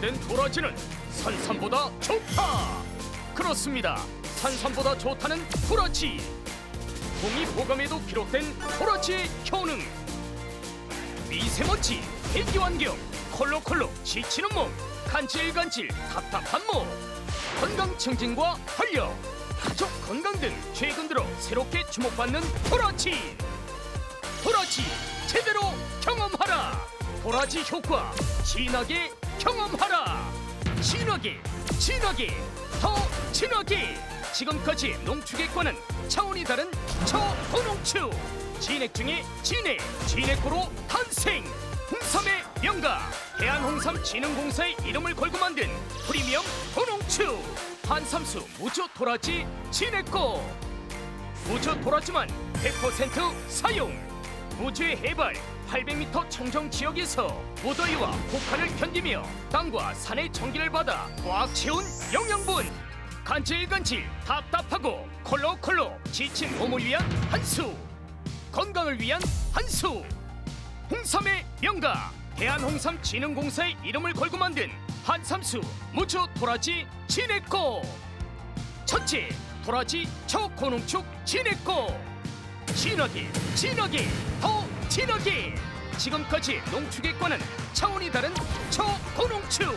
오래된 도라지는 산삼보다 좋다. 그렇습니다. 산삼보다 좋다는 도라지. 동의보감에도 기록된 도라지의 효능. 미세먼지, 대기환경, 콜록콜록 지치는 몸, 간질간질 답답한 몸, 건강 증진과 활력, 가족 건강 등 최근 들어 새롭게 주목받는 도라지. 도라지 제대로 경험하라. 도라지 효과 진하게 경험하라. 진하게, 진하게, 더 진하게. 지금까지 농축액과는 차원이 다른 초고농축. 진액 중에 진액, 진액고로 탄생. 홍삼의 명가 대한홍삼 진흥공사의 이름을 걸고 만든 프리미엄 고농축 한삼수 무주 도라지 진액고 무주 도라지만 100% 사용 무주의 해발 800m 청정 지역에서 무더위와 폭발을 견디며 땅과 산의 전기를 받아 꽉 채운 영양분. 간질간질 답답하고 콜록콜록 지친 몸을 위한 한수. 건강을 위한 한수. 홍삼의 명가 대한홍삼 진흥공사의 이름을 걸고 만든 한삼수 무주 도라지 진액고. 첫째 도라지 초고농축 진액고. 진하게 진하게 더 진하게 지금까지 농축액과는 차원이 다른 초고농축.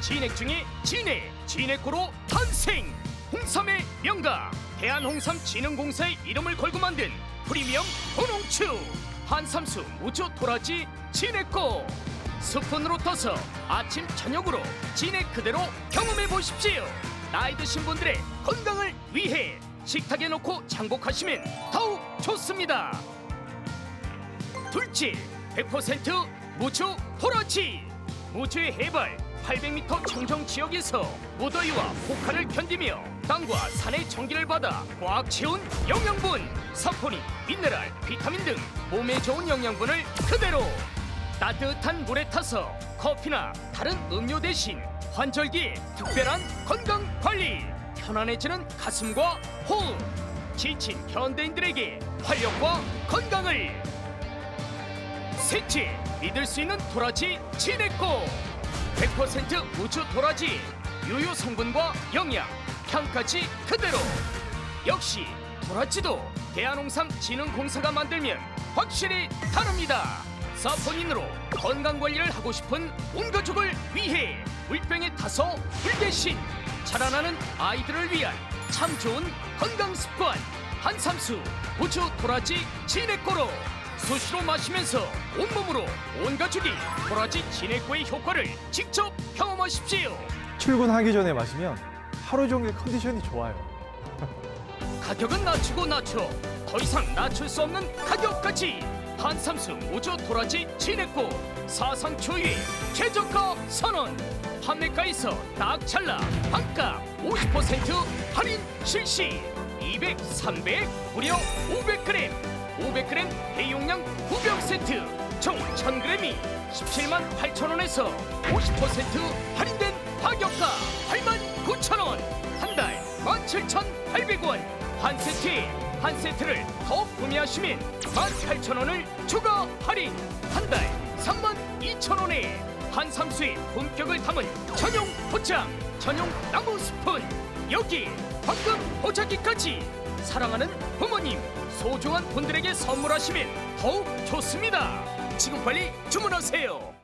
진액 중에 진액 진액고로 탄생. 홍삼의 명가. 대한홍삼 진흥공사의 이름을 걸고 만든 프리미엄 고농축. 한삼수 무주 도라지 진액고. 스푼으로 떠서 아침 저녁으로 진액 그대로 경험해 보십시오. 나이 드신 분들의 건강을 위해 식탁에 놓고 장복하시면 더욱 좋습니다 둘째 100% 무주 도라지 무주의 해발 800m 청정 지역에서 무더위와 폭발을 견디며 땅과 산의 전기를 받아 꽉 채운 영양분 사포닌, 미네랄, 비타민 등 몸에 좋은 영양분을 그대로 따뜻한 물에 타서 커피나 다른 음료 대신 환절기에 특별한 건강 관리 편안해지는 가슴과 호흡 지친 현대인들에게 활력과 건강을 셋째 믿을 수 있는 도라지 진액고 100% 우주 도라지 유효 성분과 영양 향까지 그대로. 역시 도라지도 대한홍삼 진흥공사가 만들면 확실히 다릅니다. 사포닌으로 건강관리를 하고 싶은 온 가족을 위해 물병에 타서 물 대신 자라나는 아이들을 위한 참 좋은 건강 습관 한삼수 우주 도라지 진액고로 수시로 마시면서 온몸으로 온 가족이 도라지 진액고의 효과를 직접 경험하십시오. 출근하기 전에 마시면 하루 종일 컨디션이 좋아요. 가격은 낮추고 낮춰 더 이상 낮출 수 없는 가격까지. 한삼수 우주 도라지 진액고 사상 초유의 최저가 선언. 판매가에서 딱 잘라 반값 50% 할인 실시. 200, 300 무려 500g 500g 대용량 구병 세트. 총 1000g이 17만 8천원에서 50% 할인된 가격가 8만 9천원. 한 달 17,800원. 한 세트에 한 세트를 더 구매하시면 18,000원을 추가 할인. 한 달 32,000원에 한 삼수의 본격을 담은 전용 포장 전용 나무 스푼. 여기 방금 보자기까지 사랑하는 부모님 소중한 분들에게 선물하시면 더욱 좋습니다. 지금 빨리 주문하세요